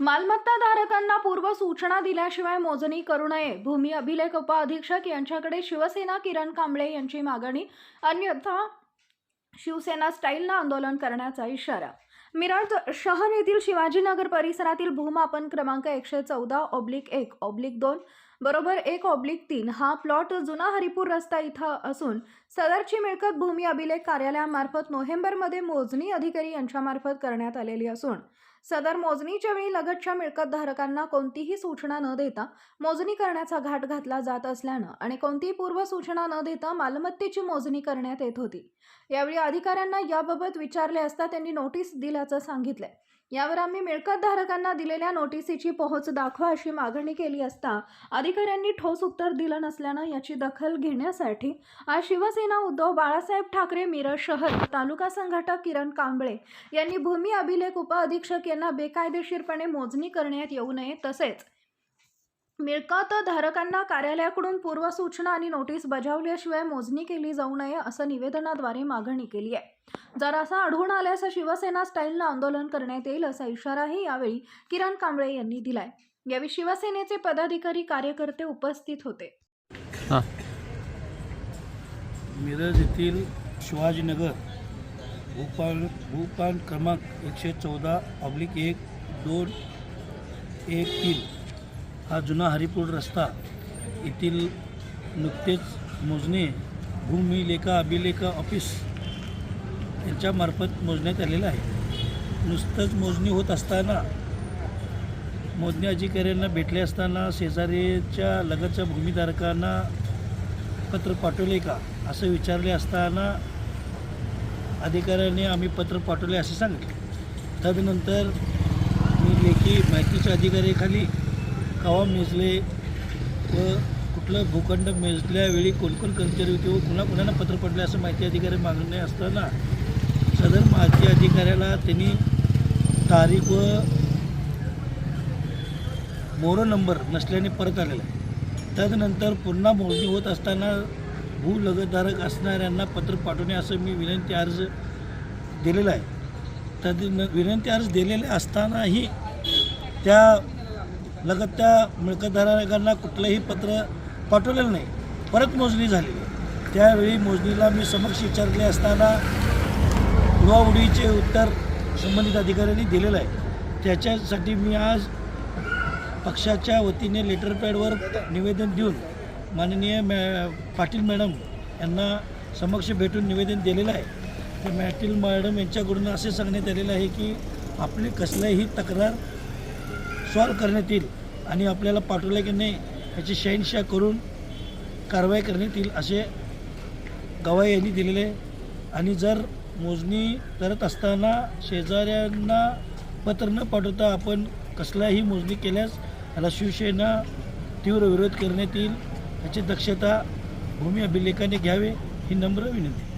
मालमत्ता धारकांना पूर्व सूचना दिल्याशिवाय मोजणी करू नये. भूमी अभिलेख उपअधीक्षक यांच्याकडे शिवसेना किरण कांबळे यांची मागणी अन्यथा शिवसेना स्टाईलनं आंदोलन करण्याचा इशारा. मिरज शहर येथील शिवाजीनगर परिसरातील भूमापन क्रमांक एकशे चौदा ऑब्लिक एक ऑब्लिक दोन बरोबर एक ऑब्लिक तीन हा प्लॉट जुना हरिपूर रस्ता इथं असून सदरची मिळकत भूमी अभिलेख कार्यालयामार्फत नोव्हेंबरमध्ये मोजणी अधिकारी यांच्यामार्फत करण्यात आलेली असून सदर मोजणीच्या वेळी लगतच्या मिळकतधारकांना कोणतीही सूचना न देता मोजणी करण्याचा घाट घातला जात असल्यानं आणि कोणतीही पूर्व सूचना न देता मालमत्तेची मोजणी करण्यात येत होती. यावेळी अधिकाऱ्यांना याबाबत विचारले असता त्यांनी नोटीस दिल्याचं सांगितलंय. यावर आम्ही मिळकतधारकांना दिलेल्या नोटिसीची पोहोच दाखवा अशी मागणी केली असता अधिकाऱ्यांनी ठोस उत्तर दिलं नसल्यानं याची दखल घेण्यासाठी आज शिवसेना उद्धव बाळासाहेब ठाकरे मिरज शहर तालुका संघटक किरण कांबळे यांनी भूमी अभिलेख उपअधीक्षक यांना बेकायदेशीरपणे मोजणी करण्यात येऊ नये तसेच मिळकत धारकांना कार्यालयाकडून पूर्व सूचना आणि नोटीस बजावल्याशिवाय मोजणी केली जाऊ नये असं निवेदनाद्वारे मागणी केली आहे. जर असं आढळून आल्यास शिवसेना स्टाईलनं आंदोलन करण्यात येईल असा इशाराही यावेळी किरण कांबळे यांनी दिलाय. यावेळी शिवसेनेचे पदाधिकारी कार्यकर्ते उपस्थित होते. हां. मिरज येथील शिवाजीनगर भूपान भूपान क्रमांक एकशे चौदा ऑब्लिक एक दोन एक तीन. हा जुना हरिपूर रस्ता. येथील नुकतेच मोजणे भूमिलेखा अभिलेखा ऑफिस यांच्यामार्फत मोजण्यात आलेलं आहे. नुसतंच मोजणी होत असताना मोजणी अधिकाऱ्यांना भेटले असताना शेजारीच्या लगतच्या भूमिधारकांना पत्र पाठवले का? असं विचारले असताना अधिकाऱ्याने आम्ही पत्र पाठवले असे सांगितले. तदनंतर मी लेखी माहितीच्या अधिकाऱ्याखाली कवा मेजले व कुठलं भूखंड मेजल्यावेळी कोणकोण कर्मचारी होते व कुणा कुणाला पत्र पडले असं माहिती अधिकारी मागणे असताना सदर माहिती अधिकाऱ्याला त्यांनी तारीख व मोरो नंबर नसल्याने परत आलेला आहे. त्यानंतर पुन्हा मोजणी होत असताना भूलगतधारक असणाऱ्यांना पत्र पाठवणे असं मी विनंती अर्ज दिलेला आहे. तद विनंती अर्ज दिलेले असतानाही त्या लगत त्या मिळकतधारकांना कुठलंही पत्र पाठवलेलं नाही. परत मोजणी झाली. त्यावेळी मोजणीला मी समक्ष विचारले असताना उडवाउडीचे उत्तर संबंधित अधिकाऱ्यांनी दिलेलं आहे. त्याच्यासाठी मी आज पक्षाच्या वतीने लेटर पॅडवर निवेदन देऊन माननीय मॅ पाटील मॅडम यांना समक्ष भेटून निवेदन दिलेलं आहे. तर पाटील मॅडम यांच्याकडून असे सांगण्यात आलेलं आहे की आपली कसल्याही तक्रार सॉल्व करण्यात येईल आणि आपल्याला पाठवलं की नाही याची शहनशा करून कारवाई करण्यात येईल असे गवाही यांनी दिलेले आहे. आणि जर मोजणी करत असताना शेजाऱ्यांना पत्र न पाठवता आपण कसल्याही मोजणी केल्यास याला शिवसेना तीव्र विरोध करण्यात येईल. याची दक्षता भूमी अभिलेखाने घ्यावे ही नम्र विनंती.